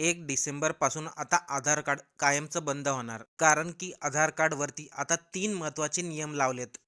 एक डिसेंबरपासून आता आधार कार्ड कायमचं बंद होणार. कारण की आधार कार्डवरती आता तीन महत्त्वाचे नियम लावलेत.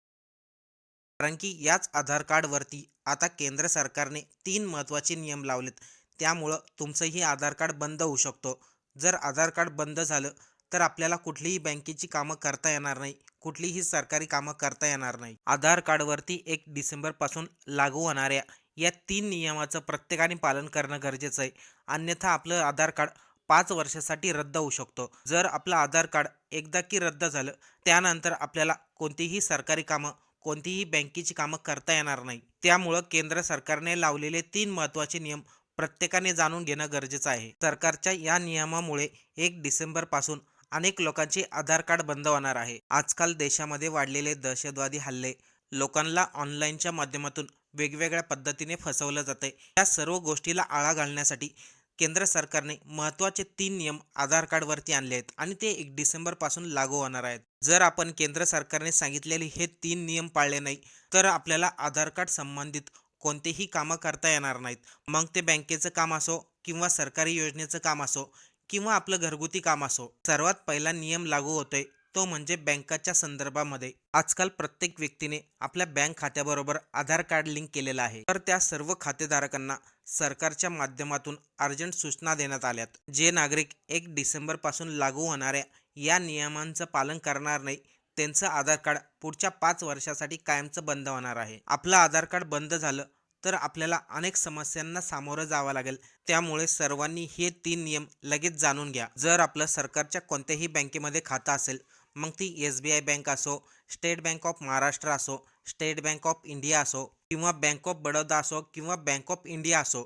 कारण की याच आधार कार्डवरती आता केंद्र सरकारने तीन महत्त्वाचे नियम लावलेत. त्यामुळं तुमचंही आधार कार्ड बंद होऊ शकतो. जर आधार कार्ड बंद झालं तर आपल्याला कुठलीही बँकेची कामं करता येणार नाही. कुठलीही सरकारी कामं करता येणार नाही. आधार कार्डवरती एक डिसेंबरपासून लागू होणाऱ्या या तीन नियमाचं प्रत्येकाने पालन करणं गरजेचं आहे. अन्यथा आपलं आधार कार्ड पाच वर्षासाठी रद्द होऊ शकतो. जर आपलं आधार कार्ड एकदा की रद्द झालं त्यानंतर आपल्याला कोणतीही सरकारी कामं कोणतीही बँकेची कामं करता येणार नाही. त्यामुळं केंद्र सरकारने लावलेले तीन महत्त्वाचे नियम प्रत्येकाने जाणून घेणं गरजेचं आहे. सरकारच्या या नियमामुळे एक डिसेंबरपासून अनेक लोकांचे आधार कार्ड बंद होणार आहे. आजकाल देशामध्ये वाढलेले दहशतवादी हल्ले लोकांना ऑनलाईनच्या माध्यमातून वेगवेगळ्या पद्धतीने फसवलं जाते या सर्व गोष्टीला आळा घालण्यासाठी केंद्र सरकारने महत्त्वाचे तीन नियम आधार कार्डवरती आणले आहेत आणि ते एक डिसेंबरपासून लागू होणार आहेत. जर आपण केंद्र सरकारने सांगितलेले हे तीन नियम पाळले नाही तर आपल्याला आधार कार्ड संबंधित कोणतेही कामं करता येणार नाहीत. मग ते बँकेचं काम असो किंवा सरकारी योजनेचं काम असो किंवा आपलं घरगुती काम असो सर्वात पहिला नियम लागू होतोय तो म्हणजे बँकाच्या संदर्भामध्ये. आजकाल प्रत्येक व्यक्तीने आपल्या बँक खात्याबरोबर आधार कार्ड लिंक केलेलं आहे. तर त्या सर्व खातेधारकांना सरकारच्या माध्यमातून अर्जंट सूचना देण्यात आल्यात. जे नागरिक एक डिसेंबरपासून लागू होणाऱ्या या नियमांचं पालन करणार नाही त्यांचं आधार कार्ड पुढच्या पाच वर्षासाठी कायमचं बंद होणार आहे. आपलं आधार कार्ड बंद झालं तर आपल्याला अनेक समस्यांना सामोरं जावं लागेल. त्यामुळे सर्वांनी हे तीन नियम लगेच जाणून घ्या. जर आपलं सरकारच्या कोणत्याही बँकेमध्ये खातं असेल मग ती एस बी आय बँक असो स्टेट बँक ऑफ महाराष्ट्र असो स्टेट बँक ऑफ इंडिया असो किंवा बँक ऑफ बडोदा असो किंवा बँक ऑफ इंडिया असो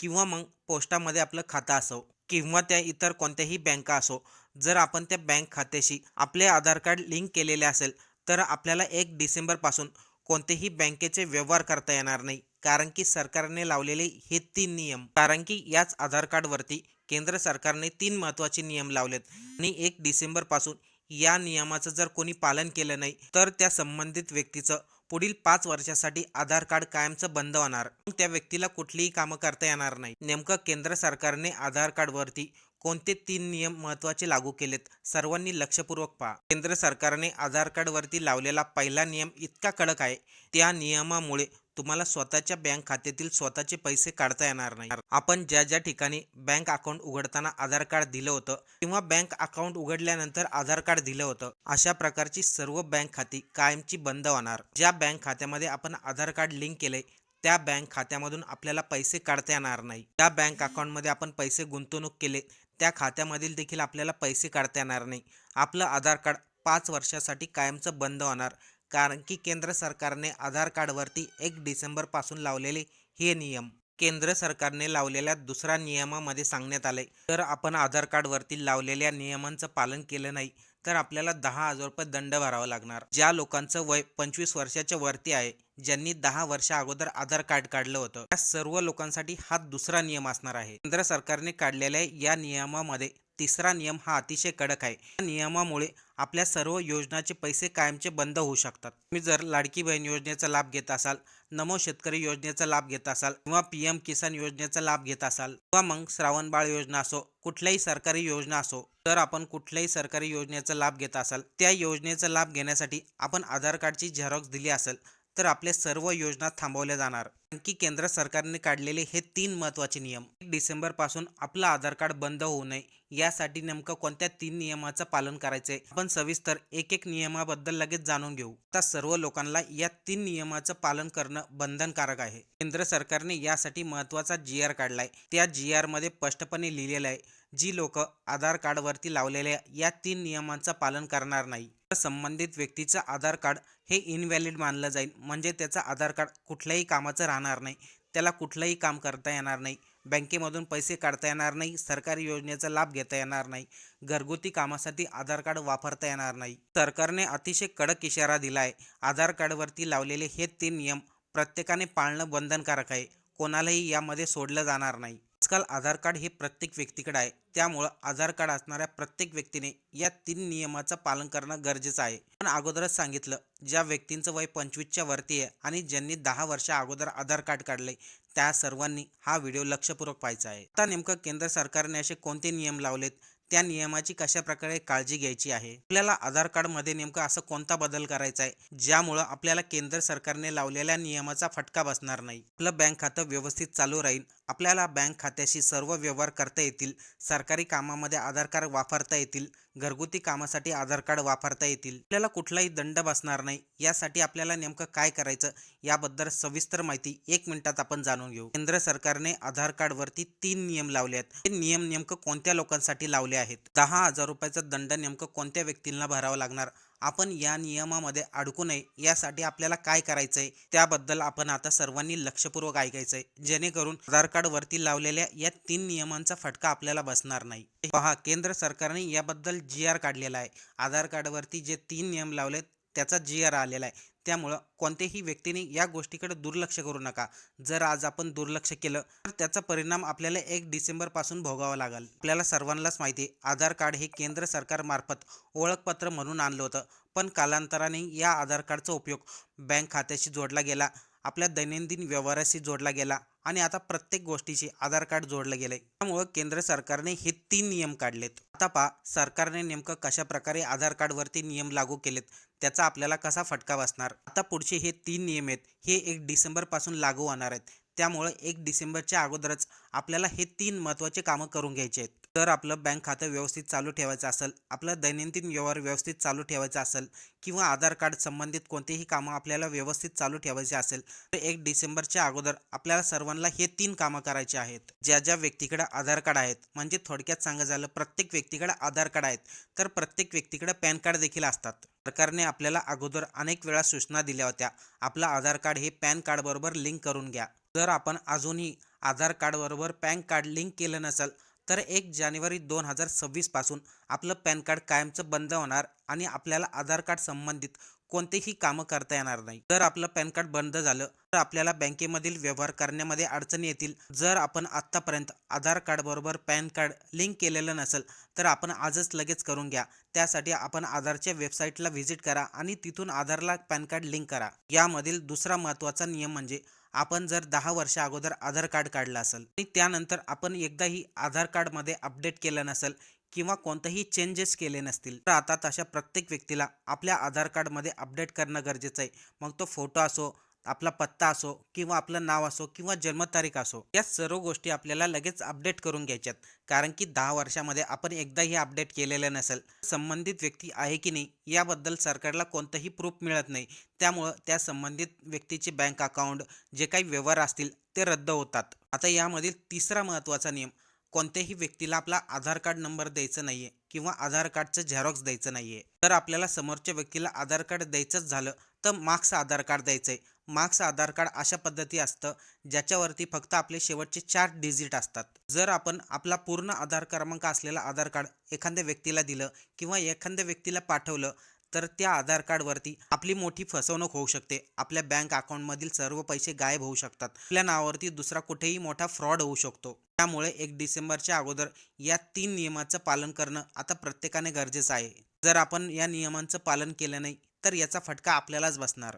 किंवा मग पोस्टामध्ये आपलं खातं असो किंवा त्या इतर कोणत्याही बँका असो जर आपण त्या बँक खात्याशी आपले आधार कार्ड लिंक केलेले असेल तर आपल्याला एक डिसेंबरपासून कोणतेही बँकेचे व्यवहार करता येणार नाही कारण की सरकारने लावलेले हे तीन नियम. कारण की याच आधार कार्डवरती केंद्र सरकारने तीन महत्त्वाचे नियम लावलेत. आणि एक डिसेंबरपासून या नियमाचं जर कोणी पालन केलं नाही तर त्या संबंधित व्यक्तीचं पुढील पाच वर्षासाठी आधार कार्ड कायमचं बंद होणार. त्या व्यक्तीला कुठलीही कामं करता येणार नाही. नेमकं केंद्र सरकारने आधार कार्डवरती कोणते तीन नियम महत्त्वाचे लागू केलेत सर्वांनी लक्षपूर्वक पहा. केंद्र सरकारने आधार कार्डवरती लावलेला पहिला नियम इतका कडक आहे त्या नियमामुळे तुम्हाला स्वतःच्या बँक खात्यातील स्वतःचे पैसे काढता येणार नाही. आपण ज्या ज्या ठिकाणी बँक अकाउंट उघडताना आधार कार्ड दिलं होतं किंवा बँक अकाउंट उघडल्यानंतर आधार कार्ड दिलं होतं अशा प्रकारची सर्व बँक खाती कायमची बंद होणार. ज्या बँक खात्यामध्ये आपण आधार कार्ड लिंक केले त्या बँक खात्यामधून आपल्याला पैसे काढता येणार नाही. त्या बँक अकाउंटमध्ये आपण पैसे गुंतवणूक केले त्या खात्यामधील देखील आपल्याला पैसे काढता येणार नाही. आपलं आधार कार्ड पाच वर्षासाठी कायमचं बंद होणार. कारण की केंद्र सरकारने आधार कार्डवरती एक डिसेंबरपासून लावलेले हे नियम. केंद्र सरकारने लावलेल्या दुसऱ्या नियमामध्ये सांगण्यात आले तर आपण आधार कार्डवरती लावलेल्या नियमांचं पालन केलं नाही तर आपल्याला दहा हजार रुपये दंड भरावा लागणार. ज्या लोकांचं वय पंचवीस वर्षाच्या वरती आहे ज्यांनी दहा वर्षा अगोदर आधार कार्ड काढलं होतं त्या सर्व लोकांसाठी हा दुसरा नियम असणार आहे. केंद्र सरकारने काढलेल्या या नियमामध्ये तिसरा नियम हा अतिशय कडक आहे. या नियमामुळे आपल्या सर्व योजनाचे पैसे कायमचे बंद होऊ शकतात. तुम्ही जर लाडकी बहीण योजनेचा लाभ घेत असाल नमो शेतकरी योजनेचा लाभ घेत असाल किंवा पी एम किसान योजनेचा लाभ घेत असाल किंवा मग श्रावण बाळ योजना असो कुठल्याही सरकारी योजना असो जर आपण कुठल्याही सरकारी योजनेचा लाभ घेत असाल त्या योजनेचा लाभ घेण्यासाठी आपण आधार कार्डची झेरॉक्स दिली असेल तर आपल्या सर्व योजना थांबवल्या जाणार. आणखी केंद्र सरकारने काढलेले हे तीन महत्त्वाचे नियम. एक डिसेंबरपासून आपलं आधार कार्ड बंद होऊ नये. यासाठी नेमकं कोणत्या तीन नियमाचं पालन करायचंय? आपण सविस्तर एक एक नियमाबद्दल लगेच जाणून घेऊ. आता सर्व लोकांना या तीन नियमाचं पालन करणं बंधनकारक आहे. केंद्र सरकारने यासाठी महत्त्वाचा जी आर काढलाय. त्या जी आरमध्ये स्पष्टपणे लिहिलेलं आहे. जी लोक आधार कार्डवरती लावलेल्या या तीन नियमांचं पालन करणार नाही. तर संबंधित व्यक्तीचं आधार कार्ड हे इनव्हॅलिड मानलं जाईल. म्हणजे त्याचं आधार कार्ड कुठल्याही कामाचं राहणार नाही. त्याला कुठलंही काम करता येणार नाही. बँकेमधून पैसे काढता येणार नाही. सरकारी योजनेचा लाभ घेता येणार नाही. घरगुती कामासाठी आधार कार्ड वापरता येणार नाही. सरकारने अतिशय कडक इशारा दिला आहे आधार कार्डवरती लावलेले हे तीन नियम प्रत्येकाने पाळणं बंधनकारक आहे. कोणालाही यामध्ये सोडलं जाणार नाही. आजकाल आधार कार्ड हे प्रत्येक व्यक्तीकडे आहे. त्यामुळं आधार कार्ड असणाऱ्या प्रत्येक व्यक्तीने या तीन नियमाचं पालन करणं गरजेचं आहे. पण अगोदरच सांगितलं ज्या व्यक्तींचं वय पंचवीसच्या वरती आहे आणि ज्यांनी दहा वर्षा अगोदर आधार कार्ड काढले त्या सर्वांनी हा व्हिडिओ लक्षपूर्वक पाहायचा आहे. आता नेमकं केंद्र सरकारने असे कोणते नियम लावलेत? त्या नियमाची कशा प्रकारे काळजी घ्यायची आहे? आपल्याला आधार कार्डमध्ये नेमकं असं कोणता बदल करायचा आहे? ज्यामुळं आपल्याला केंद्र सरकारने लावलेल्या नियमाचा फटका बसणार नाही. आपलं बँक खातं व्यवस्थित चालू राहील आपल्याला बँक खात्याशी सर्व व्यवहार करता येतील सरकारी कामामध्ये आधार कार्ड वापरता येतील घरगुती कामासाठी आधार कार्ड वापरता येतील. आपल्याला कुठलाही दंड बसणार नाही. यासाठी आपल्याला नेमकं काय करायचं याबद्दल सविस्तर माहिती एक मिनिटात आपण जाणून घेऊ. केंद्र सरकारने आधार कार्डवरती तीन नियम लावले आहेत. हे नियम नेमकं कोणत्या लोकांसाठी लावले आहेत? दहा हजार रुपयाचा दंड नेमकं कोणत्या व्यक्तींना भरावा लागणार? आपण या नियमामध्ये अडकू नये. यासाठी आपल्याला काय करायचंय? त्याबद्दल आपण आता सर्वांनी लक्षपूर्वक ऐकायचंय. जेणेकरून आधार कार्ड वरती लावलेल्या या तीन नियमांचा फटका आपल्याला बसणार नाही. पहा केंद्र सरकारने याबद्दल जी आर काढलेला आहे. आधार कार्डवरती जे तीन नियम लावलेत त्याचा जी आर आलेला आहे. त्यामुळं कोणत्याही व्यक्तीने या गोष्टीकडे दुर्लक्ष करू नका. जर आज आपण दुर्लक्ष केलं तर त्याचा परिणाम आपल्याला एक डिसेंबरपासून भोगावा लागेल. आपल्याला सर्वांनाच माहिती आहे आधार कार्ड हे केंद्र सरकारमार्फत ओळखपत्र म्हणून आणलं होतं पण कालांतराने या आधार कार्डचा उपयोग बँक खात्याशी जोडला गेला आपल्या दैनंदिन व्यवहाराशी जोडला गेला आणि आता प्रत्येक गोष्टीशी आधार कार्ड जोडलं गेलंय. त्यामुळं केंद्र सरकारने हे तीन नियम काढलेत. आता पहा सरकारने नेमकं कशा प्रकारे आधार कार्डवरती नियम लागू केलेत त्याचा आपल्याला कसा फटका बसणार? आता पुढचे हे तीन नियम आहेत. हे एक डिसेंबरपासून लागू होणार आहेत. त्यामुळे एक डिसेंबरच्या अगोदरच आपल्याला हे तीन महत्त्वाचे कामं करून घ्यायचे आहेत. जर आपलं बँक खातं व्यवस्थित चालू ठेवायचं असेल आपलं दैनंदिन व्यवहार व्यवस्थित चालू ठेवायचा असेल किंवा आधार कार्ड संबंधित कोणतेही कामं आपल्याला व्यवस्थित चालू ठेवायचे असेल तर एक डिसेंबरच्या अगोदर आपल्याला सर्वांना हे तीन कामं करायचे आहेत. ज्या ज्या व्यक्तीकडे आधार कार्ड आहेत म्हणजे थोडक्यात सांगा झालं प्रत्येक व्यक्तीकडे आधार कार्ड आहेत तर प्रत्येक व्यक्तीकडे पॅन कार्ड देखील असतात. सरकारने आपल्याला अगोदर अनेक वेळा सूचना दिल्या होत्या. आपलं आधार कार्ड हे पॅन कार्डबरोबर लिंक करून घ्या. जर आपण अजूनही आधार कार्डबरोबर पॅन कार्ड लिंक केलं नसेल तर एक जानेवारी दोन हजार सव्वीसपासून आपलं पॅन कार्ड कायमचं बंद होणार आणि आपल्याला आधार कार्ड संबंधित कोणतेही कामं करता येणार नाही. जर आपलं पॅन कार्ड बंद झालं तर आपल्याला बँकेमधील व्यवहार करण्यामध्ये अडचणी येतील. जर आपण आत्तापर्यंत आधार कार्ड बरोबर पॅन कार्ड लिंक केलेलं नसेल तर आपण आजच लगेच करून घ्या. त्यासाठी आपण आधारच्या वेबसाईटला व्हिजिट करा आणि तिथून आधारला पॅन कार्ड लिंक करा. यामधील दुसरा महत्त्वाचा नियम म्हणजे आपण जर दहा वर्षा अगोदर आधार कार्ड काढलं असेल आणि त्यानंतर आपण एकदाही आधार कार्डमध्ये अपडेट केलं नसेल किंवा कोणतेही चेंजेस केले नसतील तर आता तशा प्रत्येक व्यक्तीला आपल्या आधार कार्डमध्ये अपडेट करणं गरजेचं आहे. मग तो फोटो असो आपला पत्ता असो किंवा आपलं नाव असो किंवा जन्मतारीख असो या सर्व गोष्टी आपल्याला लगेच अपडेट करून घ्यायच्यात. कारण की दहा वर्षामध्ये आपण एकदाही अपडेट केलेलं नसेल संबंधित व्यक्ती आहे की नाही याबद्दल सरकारला कोणतंही प्रूफ मिळत नाही. त्यामुळं त्या संबंधित व्यक्तीचे बँक अकाउंट जे काही व्यवहार असतील ते रद्द होतात. आता यामधील तिसरा महत्त्वाचा नियम कोणत्याही व्यक्तीला आपला आधार कार्ड नंबर द्यायचं नाहीये किंवा आधार कार्डचं झेरॉक्स द्यायचं नाहीये. तर आपल्याला समोरच्या व्यक्तीला आधार कार्ड द्यायचंच झालं तर मार्क्स आधार कार्ड द्यायचंय. मार्क्स आधार कार्ड अशा पद्धती असतं ज्याच्यावरती फक्त आपले शेवटचे चार डिजिट असतात. जर आपण आपला पूर्ण आधार क्रमांक असलेला आधार कार्ड एखाद्या व्यक्तीला दिलं किंवा एखाद्या व्यक्तीला पाठवलं तर त्या आधार कार्डवरती आपली मोठी फसवणूक होऊ शकते. आपल्या बँक अकाउंटमधील सर्व पैसे गायब होऊ शकतात. आपल्या नावावरती दुसरा कुठेही मोठा फ्रॉड होऊ शकतो. त्यामुळे एक डिसेंबरच्या अगोदर या तीन नियमाचं पालन करणं आता प्रत्येकाने गरजेचं आहे. जर आपण या नियमांचं पालन केलं नाही तर याचा फटका आपल्यालाच बसणार.